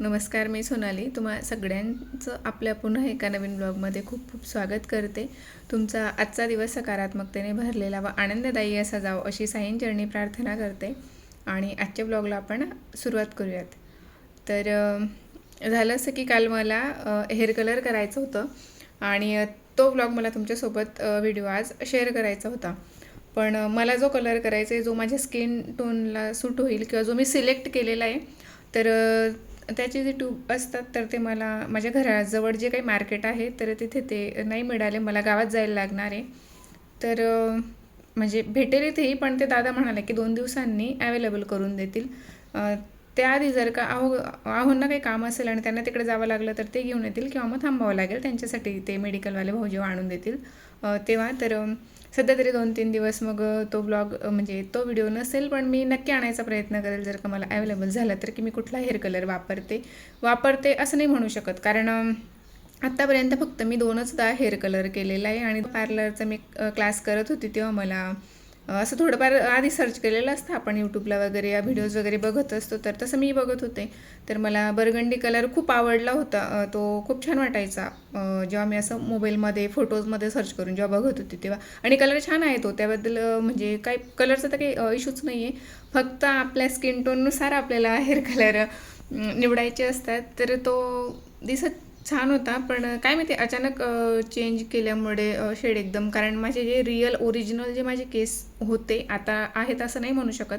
नमस्कार मी सोनाली. तुम्हा सगळ्यांचं आपल्या पुन्हा एका नवीन ब्लॉगमध्ये खूप खूप स्वागत करते. तुमचा आजचा दिवस सकारात्मकतेने भरलेला व आनंददायी असा जावं अशी साईन चरणी प्रार्थना करते. आणि आजच्या ब्लॉगला आपण सुरुवात करूयात. तर झालं असं की काल मला हेअर कलर करायचं होतं. आणि तो ब्लॉग मला तुमच्यासोबत व्हिडिओ आज शेअर करायचा होता. पण मला जो कलर करायचा आहे जो माझ्या स्किन टोनला सूट होईल किंवा जो मी सिलेक्ट केलेला आहे तर त्याचे जे ट्यूब असतात तर ते मला माझ्या घराजवळ जे काही मार्केट आहे तर तिथे ते नाही मिळाले. मला गावात जायला लागणार आहे. तर म्हणजे भेटेल इथेही पण ते दादा म्हणाले की दोन दिवसांनी अवेलेबल करून देतील. त्याआधी जर का आहो आहोंना काही काम असेल आणि त्यांना तिकडे जावं लागलं तर ते घेऊन येतील किंवा मग थांबावं लागेल. त्यांच्यासाठी ते मेडिकलवाले भाऊ जेव्हा आणून देतील. तेव्हा तर सध्या तरी दोन तीन दिवस मग तो ब्लॉग म्हणजे तो व्हिडिओ नसेल पण मी नक्की आणायचा प्रयत्न करेल जर का मला अवेलेबल झाला तर की मी कुठला हेअर कलर वापरते. वापरते असं नाही म्हणू शकत. कारण आत्तापर्यंत फक्त मी दोनचदा हेअर कलर केलेला आहे आणि पार्लरचा मी क्लास करत होती तेव्हा मला असं थोडंफार आधी सर्च केलेलं असतं. आपण यूट्यूबला वगैरे या व्हिडिओज वगैरे बघत असतो. तर तसं मी बघत होते. तर मला बर्गंडी कलर खूप आवडला होता. तो खूप छान वाटायचा. जेव्हा मी असं मोबाईलमध्ये फोटोजमध्ये सर्च करून जेव्हा बघत होते तेव्हा. आणि कलर छान आहे तो त्याबद्दल अ, म्हणजे काही कलरचा तर काही इश्यूच नाही आहे फक्त आपल्या स्किन टोननुसार आपल्याला हेअर कलर निवडायचे असतात. तर तो दिसत छान होता पण काय माहिती अचानक चेंज केल्यामुळे शेड एकदम कारण माझे जे रिअल ओरिजिनल जे माझे केस होते आता आहेत असं नाही म्हणू शकत.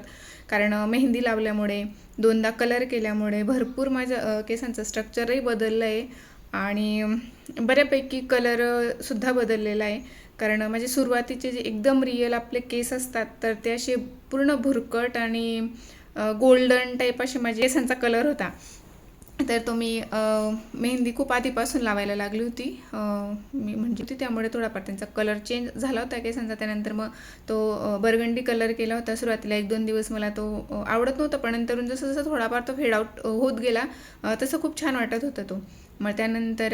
कारण मेहंदी लावल्यामुळे दोनदा कलर केल्यामुळे भरपूर माझ्या केसांचं स्ट्रक्चरही बदललं आहे आणि बऱ्यापैकी कलरसुद्धा बदललेला आहे. कारण माझे सुरुवातीचे जे एकदम रिअल आपले केस असतात तर ते असे पूर्ण भुरकट आणि गोल्डन टाईप असे माझे केसांचा कलर होता. तर तो मी मेहंदी खूप आधीपासून लावायला लागली होती. मी म्हणजे होती त्यामुळे थोडाफार त्यांचा कलर चेंज झाला होता केसांचा त्यानंतर मग तो बरगंडी बर्गंडी कलर केला होता सुरुवातीला. एक दोन दिवस मला तो आवडत नव्हता पण नंतरून जसं जसं थोडाफार तो फेड आउट होत गेला तसं खूप छान वाटत होता तो. मग त्यानंतर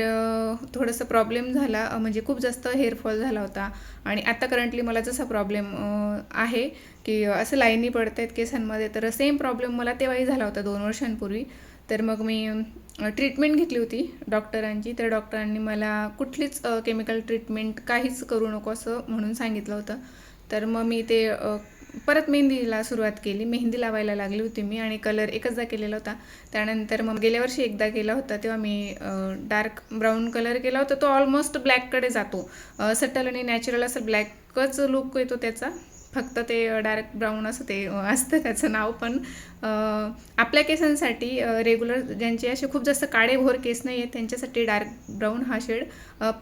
थोडंसं प्रॉब्लेम झाला म्हणजे खूप जास्त हेअरफॉल झाला होता. आणि आता करंटली मला जसा प्रॉब्लेम आहे की असं लाईनी पडत आहेत केसांमध्ये तर सेम प्रॉब्लेम मला तेव्हाही झाला होता दोन वर्षांपूर्वी. तर मग मी ट्रीटमेंट घेतली होती डॉक्टरांची तर डॉक्टरांनी मला कुठलीच केमिकल ट्रीटमेंट काहीच करू नको असं म्हणून सांगितलं होतं. तर मग मी ते परत मेहंदीला सुरुवात केली. मेहंदी लावायला लागली होती मी आणि कलर एकचदा केलेला होता. त्यानंतर मग गेल्या वर्षी एकदा केला होता तेव्हा मी डार्क ब्राऊन कलर केला होता. तो ऑलमोस्ट ब्लॅककडे जातो. सटल आणि नॅचरल असं ब्लॅकच लुक येतो त्याचा. फक्त ते डार्क ब्राऊन असं ते असतं त्याचं नाव पण आपल्या केसांसाठी रेग्युलर ज्यांचे असे खूप जास्त काळेभोर केस नाही आहेत त्यांच्यासाठी डार्क ब्राऊन हा शेड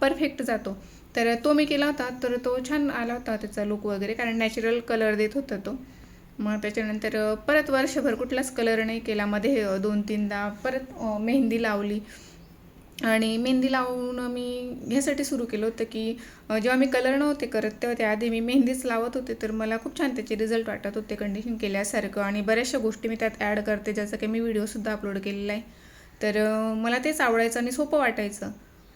परफेक्ट जातो. तर तो मी केला होता तर तो छान आला होता त्याचा लुक वगैरे कारण नॅचरल कलर देत होता तो. मग त्याच्यानंतर परत वर्षभर कुठलाच कलर नाही केला. मध्ये दोन तीनदा परत मेहंदी लावली. आणि मेहंदी लावून मी ह्यासाठी सुरू केलं होतं की जेव्हा मी कलर नव्हते करत तेव्हा त्याआधी मी मेहंदीच लावत होते. तर मला खूप छान त्याचे रिझल्ट वाटत होते कंडिशन केल्यासारखं. आणि बऱ्याचशा गोष्टी मी त्यात ॲड करते ज्याचा काही मी व्हिडिओसुद्धा अपलोड केलेला आहे. तर मला तेच आवडायचं आणि सोपं वाटायचं.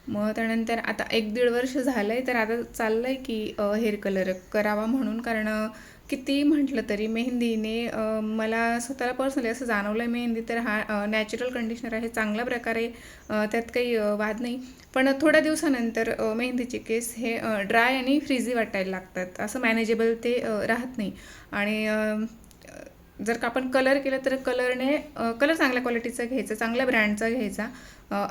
मग त्यानंतर आता एक दीड वर्ष झालं आहे तर आता चाललं आहे की हेअर कलर करावा म्हणून. कारण किती म्हटलं तरी मेहंदीने मला स्वतःला पर्सनली असं जाणवलं आहे मेहंदी तर हा नॅचरल कंडिशनर आहे चांगल्या प्रकारे आहे त्यात काही वाद नाही. पण थोड्या दिवसानंतर मेहंदीचे केस हे ड्राय आणि फ्रिझी वाटायला लागतात. असं मॅनेजेबल ते राहत नाही. आणि जर का आपण कलर केलं तर कलरने कलर चांगल्या क्वालिटीचा घ्यायचा चांगल्या ब्रँडचा घ्यायचा.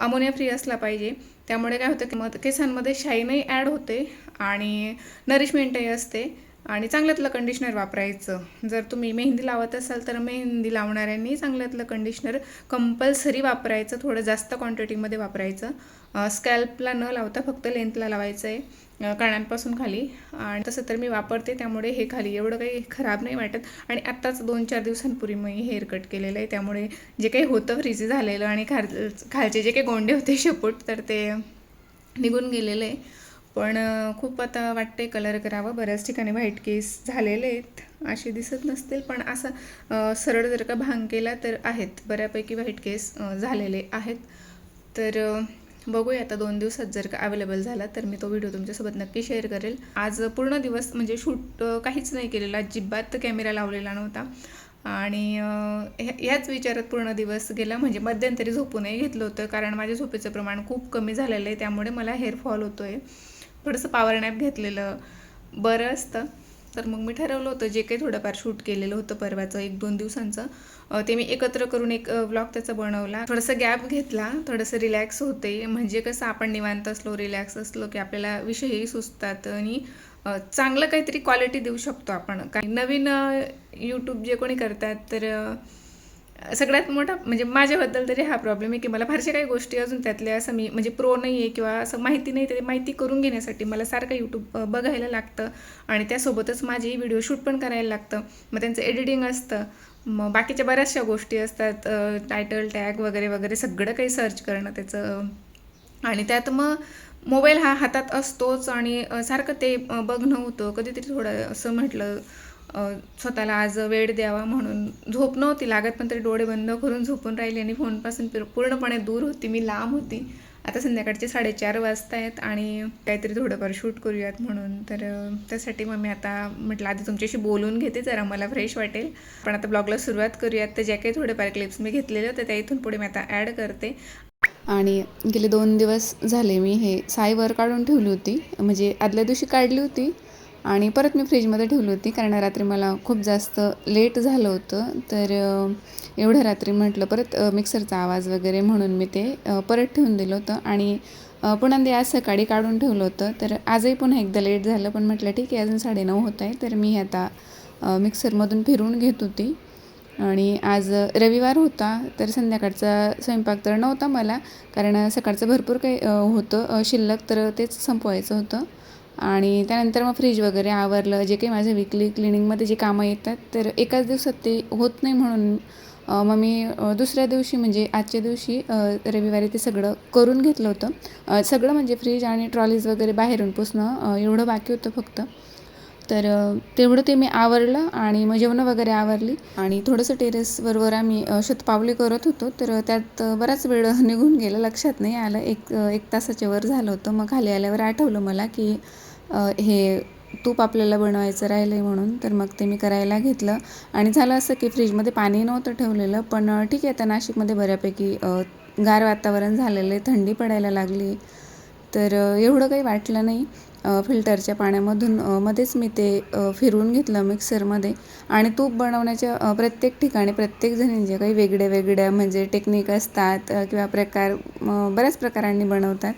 अमोनिया फ्री असला पाहिजे. त्यामुळे काय होतं की मग केसांमध्ये शाईनही ॲड होते आणि नरिशमेंटही असते. आणि चांगल्यातलं कंडिशनर वापरायचं. जर तुम्ही मेहंदी लावत असाल तर मेहंदी लावणाऱ्यांनी चांगल्यातलं कंडिशनर कंपल्सरी वापरायचं थोडं जास्त क्वांटिटीमध्ये वापरायचं. स्कॅल्पला न लावता फक्त लेंथला लावायचं आहे कानांपासून खाली. आणि तसं तर मी वापरते त्यामुळे हे खाली एवढं काही खराब नाही वाटत. आणि आत्ताच दोन चार दिवसांपूर्वी मी हेअर कट केलेलं आहे. त्यामुळे जे काही होतं फ्रीजी झालेलं आणि खाल खालचे जे काही गोंडे होते शेपूट तर ते निघून गेलेलं आहे. पण खूप आता वाटते कलर करावं. बऱ्याच ठिकाणी व्हाईट केस झालेले आहेत. असे दिसत नसतील पण असं सरळ जर का भांग केला तर आहेत. बऱ्यापैकी व्हाईट केस झालेले आहेत. तर बघूया आता दोन दिवसात जर का अवेलेबल झाला तर मी तो व्हिडिओ तुमच्यासोबत नक्की शेअर करेल. आज पूर्ण दिवस म्हणजे शूट काहीच नाही केलेला. अजिबात कॅमेरा लावलेला नव्हता. आणि ह्या- ह्याच विचारात पूर्ण दिवस गेला. म्हणजे मध्यंतरी झोपूनही घेतलं होतं. कारण माझ्या झोपेचं प्रमाण खूप कमी झालेलं आहे. त्यामुळे मला हेअरफॉल होतो आहे थोडंसं पॉवर नॅप घेतलेलं बरं असतं. तर मग मी ठरवलं होतं जे काही थोडंफार शूट केलेलं होतं परवाचं एक दोन दिवसांचं. ते मी एकत्र करून एक व्लॉग त्याचा बनवला. थोडंसं गॅप घेतला थोडंसं रिलॅक्स होते. म्हणजे कसं आपण निवांत असलो रिलॅक्स असलो की आपल्याला विषयही सुचतात आणि चांगलं काहीतरी क्वालिटी देऊ शकतो आपण. काही नवीन यूट्यूब जे कोणी करतात तर सगळ्यात मोठा म्हणजे माझ्याबद्दल तरी हा प्रॉब्लेम आहे की मला फारशा काही गोष्टी अजून त्यातल्या असं मी म्हणजे प्रो नाही आहे किंवा असं माहिती नाही ते माहिती करून घेण्यासाठी मला सारखं यूट्यूब बघायला लागतं. आणि त्यासोबतच माझेही व्हिडिओ शूट पण करायला लागतं. मग त्यांचं एडिटिंग असतं. मग बाकीच्या बऱ्याचशा गोष्टी असतात टायटल टॅग वगैरे वगैरे सगळं काही सर्च करणं त्याचं. आणि त्यात मग मोबाईल हा हातात असतोच आणि सारखं ते बघणं होतं. कधीतरी थोडं असं म्हटलं स्वतःला आज वेळ द्यावा म्हणून झोप नव्हती लागत पण तरी डोळे बंद करून झोपून राहिली आणि फोनपासून पूर्णपणे दूर होती. मी लांब होती. आता संध्याकाळचे साडेचार वाजता आहेत आणि काहीतरी थोडंफार शूट करूयात म्हणून. तर त्यासाठी मग मी आता म्हटलं आधी तुमच्याशी बोलून घेते जरा मला फ्रेश वाटेल. पण आता ब्लॉगला सुरुवात करूयात. तर ज्या काही थोडेफार क्लिप्स मी घेतलेले होते त्या इथून पुढे मी आता ॲड करते. आणि गेले दोन दिवस झाले मी हे साईवर काढून ठेवली होती. म्हणजे आदल्या दिवशी काढली होती. आणि परत मी फ्रीजमध्ये ठेवली होती कारण रात्री मला खूप जास्त लेट झालं होतं. तर एवढ्या रात्री म्हटलं परत मिक्सरचा आवाज वगैरे म्हणून मी ते परत ठेवून दिलं होतं. आणि पुन्हा ते आज सकाळी काढून ठेवलं होतं. तर आजही पुन्हा एकदा लेट झालं पण म्हटलं ठीक आहे अजून साडेनऊ होत आहे. तर मी आता मिक्सरमधून फिरून घेत होती. आणि आज रविवार होता तर संध्याकाळचा स्वयंपाक तर नव्हता मला कारण सकाळचं भरपूर काही होतं. शिल्लक तर तेच संपवायचं होतं. आणि त्यानंतर मग फ्रीज वगैरे आवरलं. जे काही माझ्या विकली क्लिनिंगमध्ये जे कामं येतात तर एकाच दिवसात ते होत नाही म्हणून मग मी दुसऱ्या दिवशी म्हणजे आजच्या दिवशी रविवारी ते सगळं करून घेतलं होतं. सगळं म्हणजे फ्रीज आणि ट्रॉलीज वगैरे बाहेरून पुसणं एवढं बाकी होतं फक्त. तर तेवढं ते मी आवरलं आणि मग जेवणं वगैरे आवरली. आणि थोडंसं टेरेसबरोबर आम्ही शतपावली करत होतो. तर त्यात बराच वेळ निघून गेला. लक्षात नाही आलं. एक एक तासाच्या वर झालं होतं. मग खाली आल्यावर आठवलं मला की हे तूप आपल्याला बनवायचं राहिलं आहे म्हणून तर मग ते मी करायला घेतलं. आणि झालं असं की फ्रीजमध्ये पाणी नव्हतं ठेवलेलं पण ठीक आहे आता नाशिकमध्ये बऱ्यापैकी गार वातावरण झालेलं आहे थंडी पडायला लागली. तर एवढं काही वाटलं नाही. फिल्टरच्या पाण्यामधून मध्येच मी ते फिरून फिरवून घेतलं मिक्सरमध्ये. आणि तूप बनवण्याच्या प्रत्येक ठिकाणी प्रत्येकजणी जे काही वेगळ्या वेगळ्या म्हणजे टेक्निक असतात किंवा प्रकार बऱ्याच प्रकारांनी बनवतात.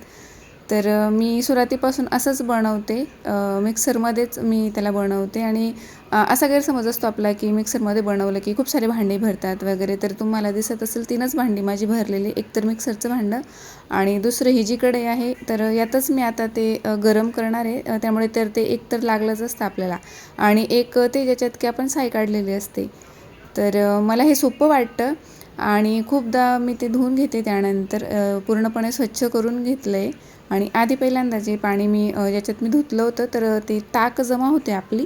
तर मी सुरुवातीपासून असंच बनवते. मिक्सरमध्येच मी त्याला बनवते आणि असा गैरसमज असतो आपला की मिक्सरमध्ये बनवलं की खूप सारे भांडी भरतात वगैरे तर तुम्हाला दिसत असेल तीनच भांडी माझी भरलेली एक तर मिक्सरचं भांडं आणि दुसरं ही जी आहे तर यातच मी आता ते गरम करणार आहे. त्यामुळे तर ते एक तर लागलंच असतं आपल्याला आणि एक ते ज्याच्यात की आपण साय काढलेली असते. तर मला हे सोपं वाटतं आणि खूपदा मी ते धुवून घेते त्यानंतर पूर्णपणे स्वच्छ करून घेतलं आहे आणि आधी पहिल्यांदा जे पाणी मी याच्यात ज्याच्यात मी धुतलं होतं तर ते ताक जमा होते आपली.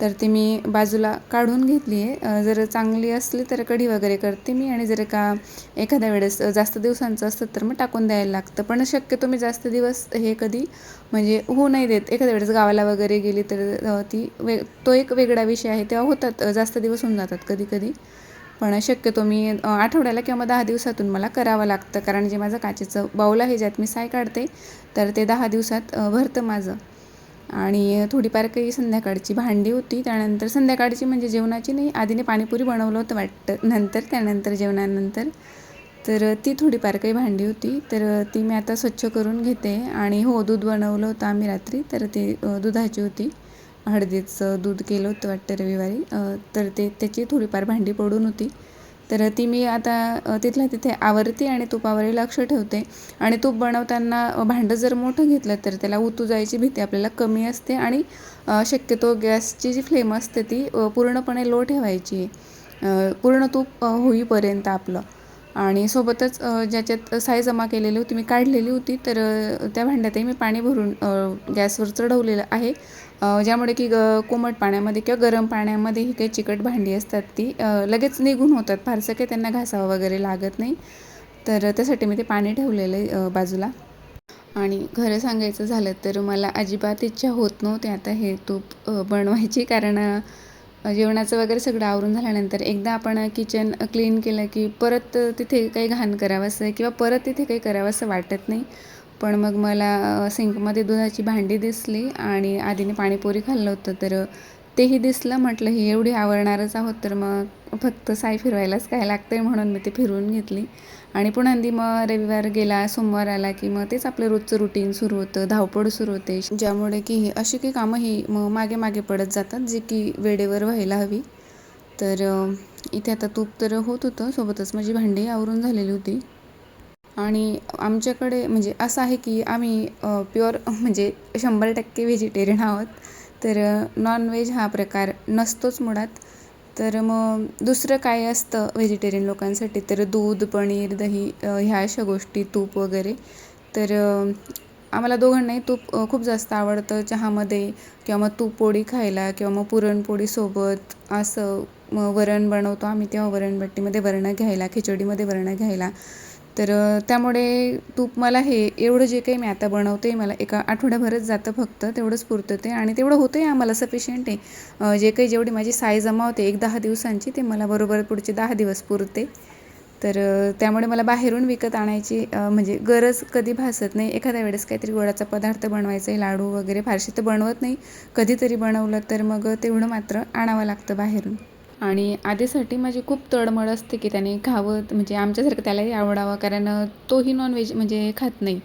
तर ती मी बाजूला काढून घेतली आहे. जर चांगली असली तर कढी वगैरे करते मी आणि जर का एखाद्या वेळेस जास्त दिवसांचं असतं तर मग टाकून द्यायला लागतं. पण शक्यतो मी जास्त दिवस हे कधी म्हणजे होऊ नाही देत. एखाद्या वेळेस गावाला वगैरे गेली तर ती वे तो एक वेगळा विषय आहे. तेव्हा होतात जास्त दिवस होऊन जातात कधी कधी पण शक्यतो मी आठवड्याला किंवा दहा दिवसातून मला करावं लागतं. कारण जे माझं काचेचं बाऊल आहे ज्यात मी साय काढते तर ते दहा दिवसात भरतं माझं. आणि थोडीफार काही संध्याकाळची भांडी होती. त्यानंतर संध्याकाळची म्हणजे जेवणाची नाही आधीने पाणीपुरी बनवलं होतं वाटतं. नंतर त्यानंतर जेवणानंतर तर ती थोडीफार काही भांडी होती. तर ती मी आता स्वच्छ करून घेते. आणि हो दूध बनवलं होतं आम्ही रात्री तर ते दुधाची होती. हळदीचं दूध केलं होतं वाटतं रविवारी. तर ते त्याची थोडीफार भांडी पडून होती. तर ती मी आता तिथल्या तिथे आवरते आणि तुपावरही लक्ष ठेवते. आणि तूप बनवताना भांडं जर मोठं घेतलं तर त्याला उतू जायची भीती आपल्याला कमी असते आणि शक्यतो गॅसची जी फ्लेम असते ती पूर्णपणे लो ठेवायची. पूर्ण तूप होईपर्यंत आपलं. आणि सोबतच ज्याच्यात साय जमा केलेली होती मी काढलेली होती तर त्या भांड्यातही मी पाणी भरून गॅसवर चढवलेलं आहे. ज्यामुळे की ग कोमट पाण्यामध्ये किंवा गरम पाण्यामध्ये ही काही चिकट भांडी असतात ती लगेच निघून होतात. फारसं काही त्यांना घासावं वगैरे लागत नाही. तर त्यासाठी मी ते पाणी ठेवलेलं आहे बाजूला. आणि खरं सांगायचं झालं तर मला अजिबात इच्छा होत नव्हती आता हे तूप बनवायची. कारण जेवणाचं वगैरे सगळं आवरून झाल्यानंतर एकदा आपण किचन क्लीन केलं की परत तिथे काही घाण करावंसं किंवा परत तिथे काही करावंसं वाटत नाही. पण मग मला सिंकमध्ये दुधाची भांडी दिसली आणि आधीने पाणीपुरी खाल्लं होतं तर तेही दिसलं म्हटलं ही एवढी आवडणारच आहोत तर मग फक्त साई फिरवायलाच काय लागतं आहे म्हणून मी ते फिरवून घेतली. आणि पुन्हा मग रविवार गेला सोमवार आला की मग तेच आपलं रोजचं रुटीन सुरू होतं धावपळ सुरू होते ज्यामुळे की अशी काही कामं ही मग मागे मागे पडत जातात जे की वेळेवर व्हायला हवी. तर इथे आता तूप तर होत होतं सोबतच माझी भांडी आवरून झालेली होती. आणि आमच्याकडे म्हणजे असं आहे की आम्ही प्युअर म्हणजे शंभर टक्के व्हेजिटेरियन आहोत. तर नॉनव्हेज हा प्रकार नसतोच मुळात. तर मग दुसरं काय असतं व्हेजिटेरियन लोकांसाठी? तर दूध पनीर दही ह्या अशा गोष्टी तूप वगैरे. तर आम्हाला दोघांनाही तूप खूप जास्त आवडतं चहामध्ये. किंवा मग तूप पोळी खायला किंवा मग पुरणपोळीसोबत असं वरण बनवतो आम्ही तेव्हा वरणबट्टीमध्ये वरणं घ्यायला खिचडीमध्ये वरणं घ्यायला. तर त्यामुळे तूप मला हे एवढं जे काही मी आता बनवते मला एका आठवड्याभरच जातं फक्त तेवढंच पुरतं ते आणि तेवढं होतं आहे आम्हाला सफिशियंट आहे. जे काही जेवढी माझी साय जमा होते एक दहा दिवसांची ते मला बरोबर पुढचे दहा दिवस पुरते. तर त्यामुळे मला बाहेरून विकत आणायची म्हणजे गरज कधी भासत नाही. एखाद्या वेळेस काहीतरी गोडाचा पदार्थ बनवायचा आहे लाडू वगैरे फारसे तर बनवत नाही. कधीतरी बनवलं तर मग तेवढं मात्र आणावं लागतं बाहेरून. आणि आधीसाठी माझी खूप तळमळ असते की त्याने खावं म्हणजे आमच्यासारखं त्यालाही आवडावं कारण तोही नॉनव्हेज म्हणजे खात नाही.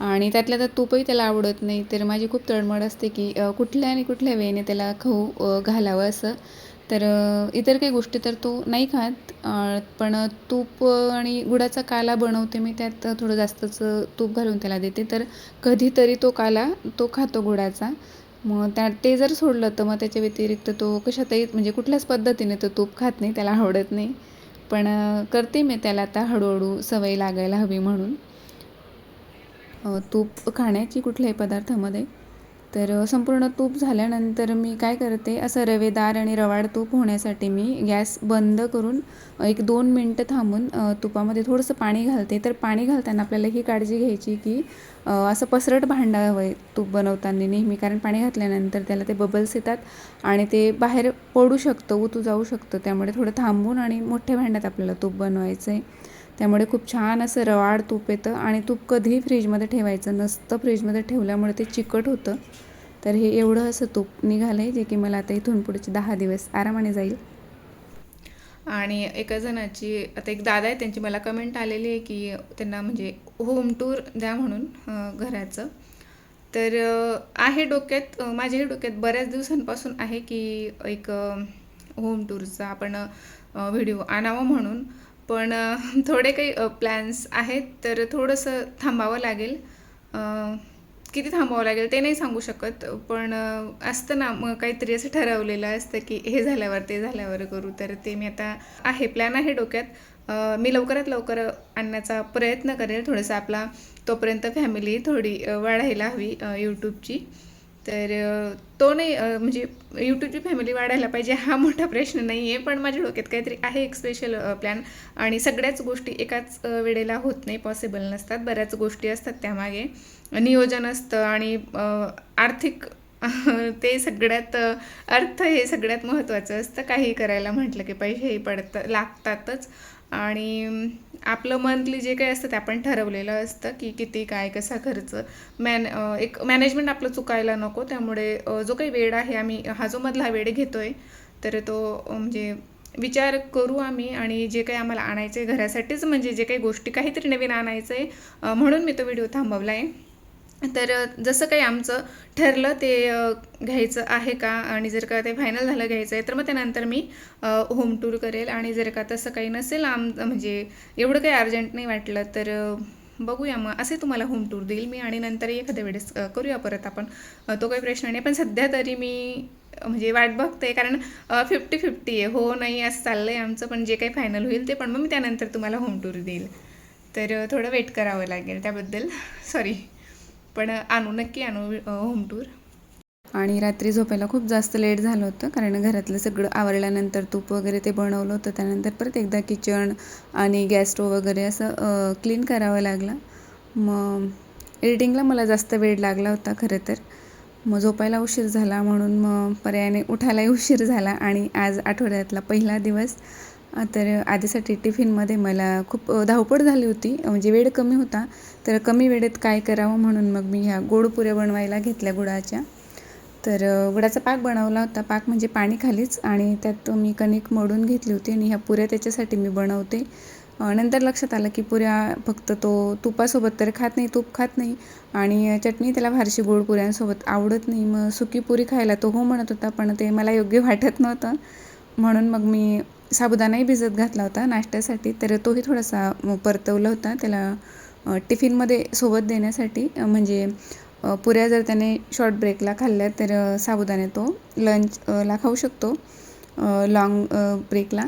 आणि त्यातल्या तर तूपही त्याला आवडत नाही तर माझी खूप तळमळ असते की कुठल्या आणि कुठल्या वेळेने त्याला खाऊ घालावं असं. तर इतर काही गोष्टी तर तो नाही खात पण तूप आणि गुडाचा काला बनवते मी त्यात थोडं जास्तच तूप घालून त्याला देते. तर कधीतरी तो काला तो खातो गुडाचा. मग त्या ते जर सोडलं तर मग त्याच्या व्यतिरिक्त तो कशातही म्हणजे कुठल्याच पद्धतीने तो तूप खात नाही त्याला आवडत नाही. पण करते मी त्याला आता हळूहळू सवय लागायला हवी म्हणून. तूप खाण्याची कुठल्याही पदार्थामध्ये तर संपूर्ण तूप झाल्यानंतर मी काय करते असं रवेदार आणि रवाळ तूप होण्यासाठी मी गॅस बंद करून एक दोन मिनटं थांबून तुपामध्ये थोडंसं पाणी घालते. तर पाणी घालताना आपल्याला ही काळजी घ्यायची की असं पसरट भांडं हवं आहे तूप बनवताना नेहमी. कारण पाणी घातल्यानंतर त्याला ते बबल्स येतात आणि ते बाहेर पडू शकतं उतू जाऊ शकतं. त्यामुळे थोडं थांबून आणि मोठ्या भांड्यात आपल्याला तूप बनवायचं आहे त्यामुळे खूप छान असं रवाळ तूप येतं आणि तूप कधीही फ्रीजमध्ये ठेवायचं. नसतं फ्रीजमध्ये ठेवल्यामुळे ते चिकट होतं. तर हे एवढं असं तूप निघालं आहे जे की मला आता इथून पुढचे दहा दिवस आरामाने जाईल. आणि एका जणाची आता एक दादा आहे त्यांची मला कमेंट आलेली आहे की त्यांना म्हणजे होम टूर द्या म्हणून घराचं. तर आहे डोक्यात माझ्याही डोक्यात बऱ्याच दिवसांपासून आहे की एक होम टूरचा आपण व्हिडिओ आणावा म्हणून. पण थोडे काही प्लॅन्स आहेत तर थोडंसं थांबावं लागेल. किती थांबावं लागेल ते नाही सांगू शकत पण असतं ना मग काहीतरी असं ठरवलेलं असतं की हे झाल्यावर ते झाल्यावर करू तर ते मी आता आहे प्लॅन आहे डोक्यात. मी लवकरात लवकर आणण्याचा प्रयत्न करेल थोडंसं आपला तोपर्यंत फॅमिली थोडी वाढायला हवी यूट्यूबची तर तो नाही म्हणजे यूट्यूबची फॅमिली वाढायला पाहिजे हा मोठा प्रश्न नाही आहे पण माझ्या डोक्यात काहीतरी आहे एक स्पेशल प्लॅन आणि सगळ्याच गोष्टी एकाच वेळेला होत नाही पॉसिबल नसतात. बऱ्याच गोष्टी असतात त्यामागे. नियोजन असतं आणि आर्थिक ते सगळ्यात अर्थ हे सगळ्यात महत्त्वाचं असतं. काही करायला म्हटलं की पैसेही पडतं लागतातच. आणि आपलं मंथली जे काही असतं ते आपण ठरवलेलं असतं की किती काय कसा खर्च. मॅन एक मॅनेजमेंट आपलं चुकायला नको. त्यामुळे जो काही वेळ आहे आम्ही हा जो मधला वेळ घेतो आहे तर तो म्हणजे विचार करू आम्ही आणि जे काही आम्हाला आणायचं आहे घरासाठीच म्हणजे जे काही गोष्टी काहीतरी नवीन आणायचं आहे म्हणून मी तो व्हिडिओ थांबवला आहे तर जसं काही आमचं ठरलं ते घ्यायचं आहे का? आणि जर का ते फायनल झालं घ्यायचं आहे तर मग त्यानंतर मी होम टूर करेल. आणि जर का तसं काही नसेल आम म्हणजे एवढं काही अर्जंट नाही वाटलं तर बघूया मग. असे तुम्हाला होम टूर देईल मी. आणि नंतर एखाद्या वेळेस करूया परत आपण. तो काही प्रश्न नाही. पण सध्या तरी मी म्हणजे वाट बघते. कारण फिफ्टी फिफ्टी आहे. हो नाही असं चाललं आहे आमचं. पण जे काही फायनल होईल ते पण मग मी त्यानंतर तुम्हाला होम टूर देईल. तर थोडं वेट करावं लागेल त्याबद्दल. सॉरी पण आणू नक्की आणू होम टूर आणि रात्री झोपायला खूप जास्त लेट झालं होतं कारण घरातलं सगळं आवरल्यानंतर तूप वगैरे ते बनवलं होतं त्यानंतर परत एकदा किचन आणि गॅस स्टोव वगैरे असं क्लीन करावं लागलं. मग एडिटिंगला मला जास्त वेळ लागला होता खरं तर. मग झोपायला उशीर झाला म्हणून मग पर्यायाने उठायलाही उशीर झाला आणि आज आठवड्यातला पहिला दिवस. तर आधीसाठी टिफिनमध्ये मला खूप धावपळ झाली होती. म्हणजे वेळ कमी होता. तर कमी वेळेत काय करावं म्हणून मग मी ह्या गोड पुऱ्या बनवायला घेतल्या गुळाच्या. तर गुडाचा गुळाचा पाक बनवला होता. पाक म्हणजे पाणी खालीच आणि त्यात मी कणिक मोडून घेतली होती आणि ह्या पुऱ्या त्याच्यासाठी मी बनवते. नंतर लक्षात आलं की पुऱ्या फक्त तो तुपासोबत तर खात नाही तूप खात नाही आणि चटणी त्याला फारशी गोड पुऱ्यांसोबत आवडत नाही. मग सुकी पुरी खायला तो हो म्हणत होता पण ते मला योग्य वाटत नव्हतं. म्हणून मग मी साबुदाणाही भिजत घातला होता नाश्त्यासाठी तर तोही थोडासा म- परतवला होता. त्याला टिफिनमध्ये सोबत देण्यासाठी म्हणजे पुऱ्या जर त्याने शॉर्ट ब्रेकला खाल्ल्या तर साबुदाणे तो लंच ला खाऊ शकतो लाँग ब्रेकला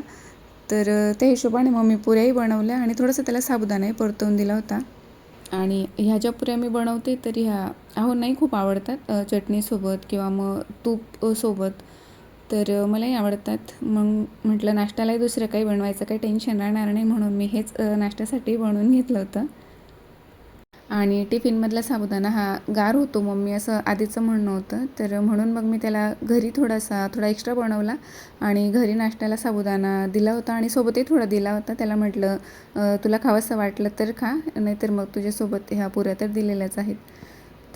तर त्या हिशोबाने मग मी पुऱ्याही बनवल्या आणि थोडंसं त्याला साबुदाणाही परतवून दिला होता. आणि ह्या ज्या पुऱ्या मी बनवते तर ह्या अहो नाही खूप आवडतात. चटणीसोबत किंवा मग तूप सोबत. तर मलाही आवडतात. मग म्हटलं नाश्त्यालाही दुसरं काही बनवायचं काही टेन्शन राहणार नाही म्हणून मी हेच नाश्त्यासाठी बनवून घेतलं होतं. आणि टिफिनमधला साबुदाणा हा गार होतो मम्मी असं आधीचं म्हणणं होतं. तर म्हणून मग मी त्याला घरी थोडासा थोडा एक्स्ट्रा बनवला. आणि घरी नाश्त्याला साबुदाणा दिला होता आणि सोबतही थोडा दिला होता. त्याला म्हटलं तुला खावंसं वाटलं तर खा नाहीतर मग तुझ्यासोबत ह्या पुऱ्या तर दिलेल्याच आहेत.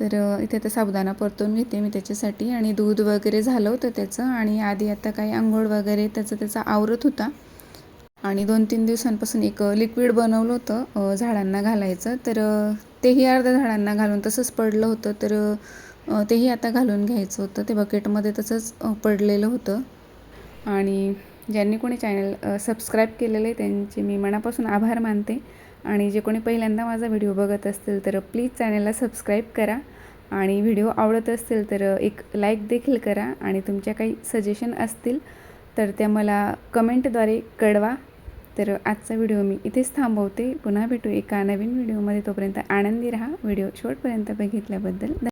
तर इथे आता साबुदाणा परतून घेते मी त्याच्यासाठी आणि दूध वगैरे झालं होतं त्याचं आणि आधी आता काही आंघोळ वगैरे त्याचं त्याचा आवरत होता. आणि दोन तीन दिवसांपासून एक लिक्विड बनवलं होतं झाडांना घालायचं. तर तेही अर्ध्या झाडांना घालून तसंच पडलं होतं. तर तेही आता घालून घ्यायचं होतं. ते बकेटमध्ये तसंच पडलेलं होतं. आणि ज्यांनी कोणी चॅनल सबस्क्राईब केलेलं आहे त्यांचे मी मनापासून आभार मानते. आणि जे कोणी पहिल्यांदा माझा व्हिडिओ बघत असतील तर प्लीज चॅनलला सबस्क्राईब करा आणि व्हिडिओ आवडत असतील तर एक लाईक देखील करा आणि तुमच्या काही सजेशन असतील तर त्या मला कमेंटद्वारे कळवा. तर आजचा व्हिडिओ मी इथेच थांबवते. पुन्हा भेटू एका नवीन व्हिडिओमध्ये. तोपर्यंत आनंदी राहा. व्हिडिओ शेवटपर्यंत बघितल्याबद्दल